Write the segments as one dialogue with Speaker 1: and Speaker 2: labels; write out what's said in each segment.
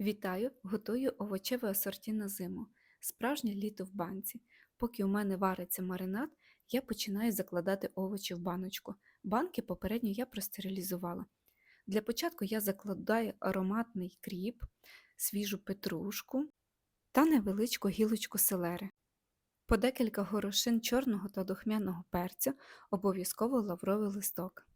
Speaker 1: Вітаю! Готую овочеве асорті на зиму. Справжнє літо в банці. Поки у мене вариться маринад, я починаю закладати овочі в баночку. Банки попередньо я простерилізувала. Для початку я закладаю ароматний кріп, свіжу петрушку та невеличку гілочку селери. По декілька горошин чорного та духмяного перцю, обов'язково лавровий листок.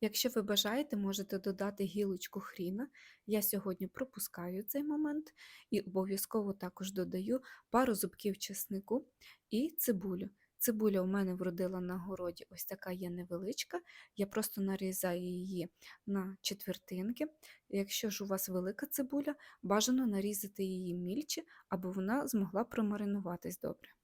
Speaker 1: Якщо ви бажаєте, можете додати гілочку хріна. Я сьогодні пропускаю цей момент і обов'язково також додаю пару зубків чеснику і цибулю. Цибуля у мене вродила на городі, ось така є невеличка. Я просто нарізаю її на четвертинки. Якщо ж у вас велика цибуля, бажано нарізати її мільче, аби вона змогла промаринуватись добре.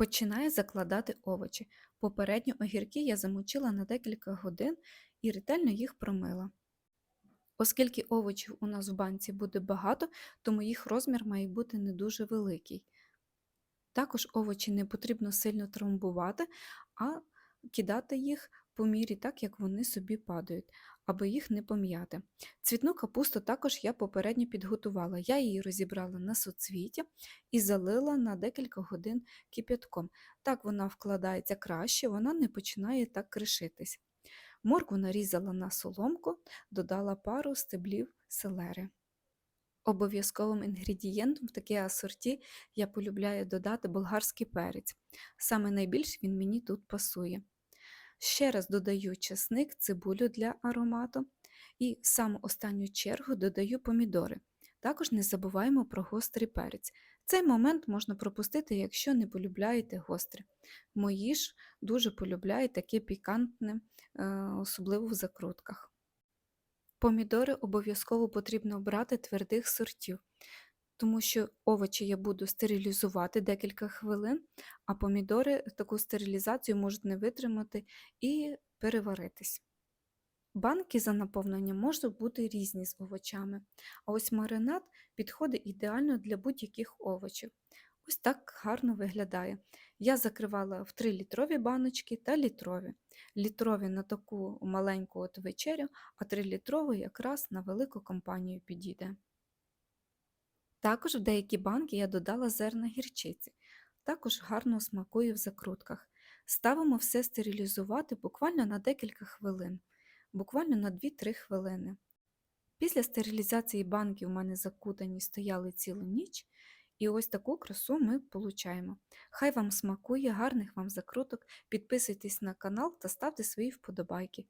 Speaker 1: Починаю закладати овочі. Попередньо огірки я замочила на декілька годин і ретельно їх промила. Оскільки овочів у нас в банці буде багато, тому їх розмір має бути не дуже великий. Також овочі не потрібно сильно трамбувати, а кидати їх по мірі так, як вони собі падають, аби їх не пом'яти. Цвітну капусту також я попередньо підготувала. Я її розібрала на соцвіття і залила на декілька годин кип'ятком. Так вона вкладається краще, вона не починає так кришитись. Моркву нарізала на соломку, додала пару стеблів селери. Обов'язковим інгредієнтом в таке асорті я полюбляю додати болгарський перець. Саме найбільше він мені тут пасує. Ще раз додаю чесник, цибулю для аромату і в саму останню чергу додаю помідори. Також не забуваємо про гострий перець. Цей момент можна пропустити, якщо не полюбляєте гостре. Мої ж дуже полюбляють таке пікантне, е, особливо в закрутках. Помідори обов'язково потрібно обрати твердих сортів, тому що овочі я буду стерилізувати декілька хвилин, а помідори таку стерилізацію можуть не витримати і переваритись. Банки за наповненням можуть бути різні з овочами, а ось маринад підходить ідеально для будь-яких овочів. Ось так гарно виглядає. Я закривала в 3-літрові баночки та літрові. Літрові на таку маленьку от вечерю, а 3-літрові якраз на велику компанію підійде. Також в деякі банки я додала зерна гірчиці, також гарно смакує в закрутках. Ставимо все стерилізувати буквально на декілька хвилин, буквально на 2-3 хвилини. Після стерилізації банки у мене закутані стояли цілу ніч, і ось таку красу ми получаємо. Хай вам смакує, гарних вам закруток, підписуйтесь на канал та ставте свої вподобайки.